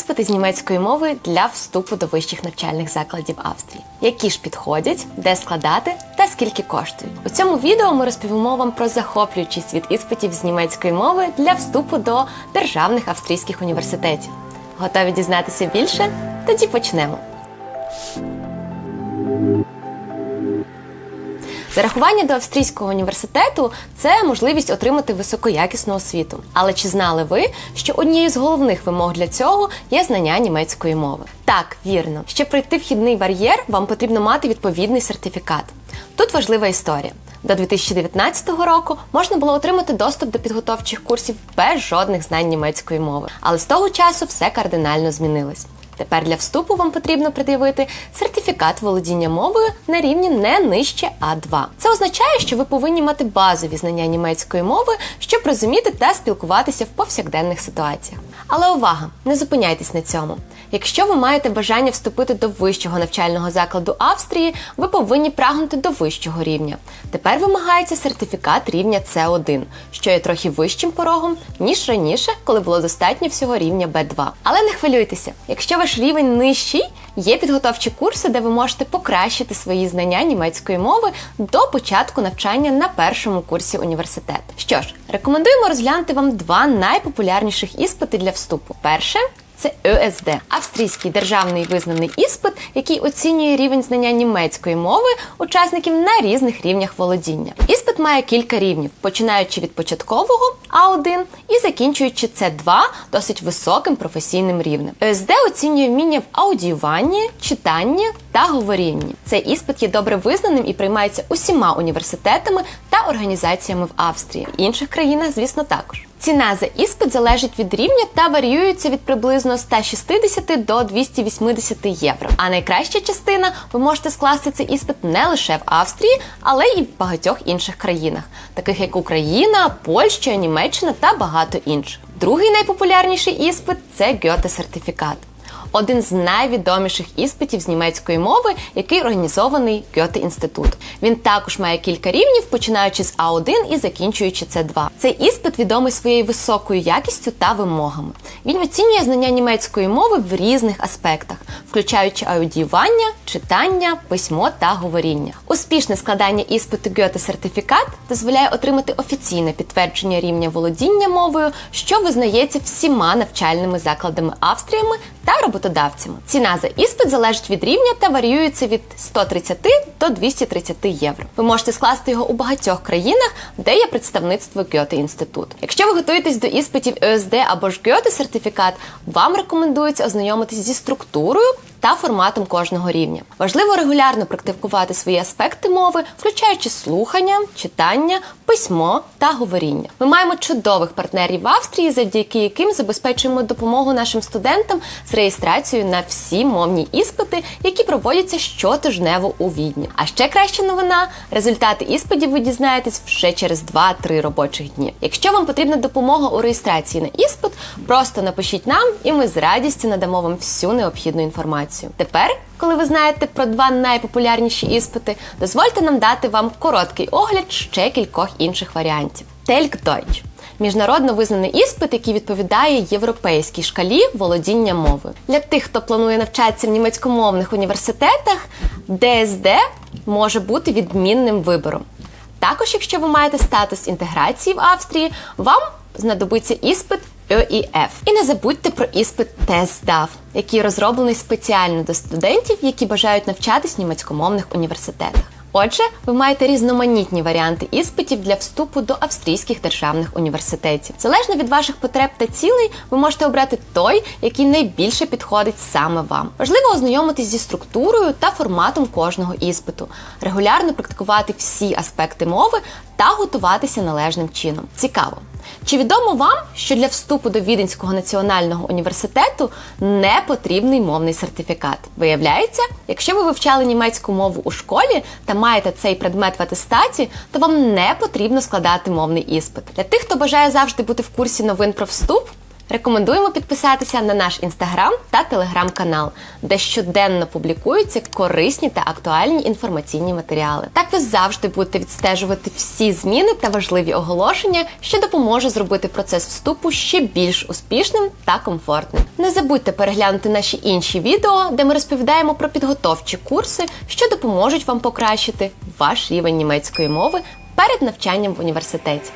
іспити з німецької мови для вступу до вищих навчальних закладів Австрії. Які ж підходять, де складати та скільки коштують. У цьому відео ми розповімо вам про захоплюючий світ іспитів з німецької мови для вступу до державних австрійських університетів. Готові дізнатися більше? Тоді почнемо. Зарахування до австрійського університету це можливість отримати високоякісну освіту. Але чи знали ви, що однією з головних вимог для цього є знання німецької мови? Так, вірно, щоб пройти вхідний бар'єр, вам потрібно мати відповідний сертифікат. Тут важлива історія. До 2019 року можна було отримати доступ до підготовчих курсів без жодних знань німецької мови. Але з того часу все кардинально змінилось. Тепер для вступу вам потрібно пред'явити сертифікат володіння мовою на рівні не нижче А2. Це означає, що ви повинні мати базові знання німецької мови, щоб розуміти та спілкуватися в повсякденних ситуаціях. Але увага! Не зупиняйтесь на цьому. Якщо ви маєте бажання вступити до вищого навчального закладу Австрії, ви повинні прагнути до вищого рівня. Тепер вимагається сертифікат рівня С1, що є трохи вищим порогом, ніж раніше, коли було достатньо всього рівня Б2. Але не хвилюйтеся, якщо ваш рівень нижчий, є підготовчі курси, де ви можете покращити свої знання німецької мови до початку навчання на першому курсі університету. Що ж, рекомендуємо розглянути вам два найпопулярніших іспити для вступу. Перше це ЕСД австрійський державний визнаний іспит, який оцінює рівень знання німецької мови учасників на різних рівнях володіння. Іспит має кілька рівнів, починаючи від початкового А1 і закінчуючи С2 досить високим професійним рівнем. ЕСД оцінює вміння в аудіюванні, читанні та говорінні. Цей іспит є добре визнаним і приймається усіма університетами та організаціями в Австрії. В інших країнах, звісно, також. Ціна за іспит залежить від рівня та варіюється від приблизно 160 до 280 євро. А найкраща частина ви можете скласти цей іспит не лише в Австрії, але й в багатьох інших країнах, таких як Україна, Польща, Німеччина та багато інших. Другий найпопулярніший іспит це Гьоте сертифікат один з найвідоміших іспитів з німецької мови, який організований Гьоте інститут. Він також має кілька рівнів, починаючи з А1 і закінчуючи С2. Цей іспит відомий своєю високою якістю та вимогами. Він оцінює знання німецької мови в різних аспектах, включаючи аудіювання, читання, письмо та говоріння. Успішне складання іспиту Гьоте сертифікат дозволяє отримати офіційне підтвердження рівня володіння мовою, що визнається всіма навчальними закладами Австріями та роботодавцями. Ціна за іспит залежить від рівня та варіюється від 130 до 230 євро. Ви можете скласти його у багатьох країнах, де є представництво Гьоте інститут. Якщо ви готуєтесь до іспитів ОСД або ж Гьоте сертифікат, вам рекомендується ознайомитись зі структурою та форматом кожного рівня. Важливо регулярно практикувати свої аспекти мови, включаючи слухання, читання, письмо та говоріння. Ми маємо чудових партнерів в Австрії, завдяки яким забезпечуємо допомогу нашим студентам з реєстрацією на всі мовні іспити, які проводяться щотижнево у Відні. А ще краща новина: результати іспитів ви дізнаєтесь вже через 2-3 робочих дні. Якщо вам потрібна допомога у реєстрації на іспит, просто напишіть нам, і ми з радістю надамо вам всю необхідну інформацію. Тепер, коли ви знаєте про два найпопулярніші іспити, дозвольте нам дати вам короткий огляд ще кількох інших варіантів. Тельк Deutsch міжнародно визнаний іспит, який відповідає європейській шкалі володіння мовою. Для тих, хто планує навчатися в німецькомовних університетах, ДСД може бути відмінним вибором. Також, якщо ви маєте статус інтеграції в Австрії, вам знадобиться іспит ЕІФ. І не забудьте про іспит ТЕСДАВ, який розроблений спеціально до студентів, які бажають навчатись в німецькомовних університетах. Отже, ви маєте різноманітні варіанти іспитів для вступу до австрійських державних університетів. Залежно від ваших потреб та цілей, ви можете обрати той, який найбільше підходить саме вам. Важливо ознайомитись зі структурою та форматом кожного іспиту, регулярно практикувати всі аспекти мови та готуватися належним чином. Цікаво. Чи відомо вам, що для вступу до Віденського національного університету не потрібний мовний сертифікат? Виявляється, якщо ви вивчали німецьку мову у школі та маєте цей предмет в атестаті, то вам не потрібно складати мовний іспит. Для тих, хто бажає завжди бути в курсі новин про вступ. Рекомендуємо підписатися на наш інстаграм та телеграм-канал, де щоденно публікуються корисні та актуальні інформаційні матеріали. Так ви завжди будете відстежувати всі зміни та важливі оголошення, що допоможе зробити процес вступу ще більш успішним та комфортним. Не забудьте переглянути наші інші відео, де ми розповідаємо про підготовчі курси, що допоможуть вам покращити ваш рівень німецької мови перед навчанням в університеті.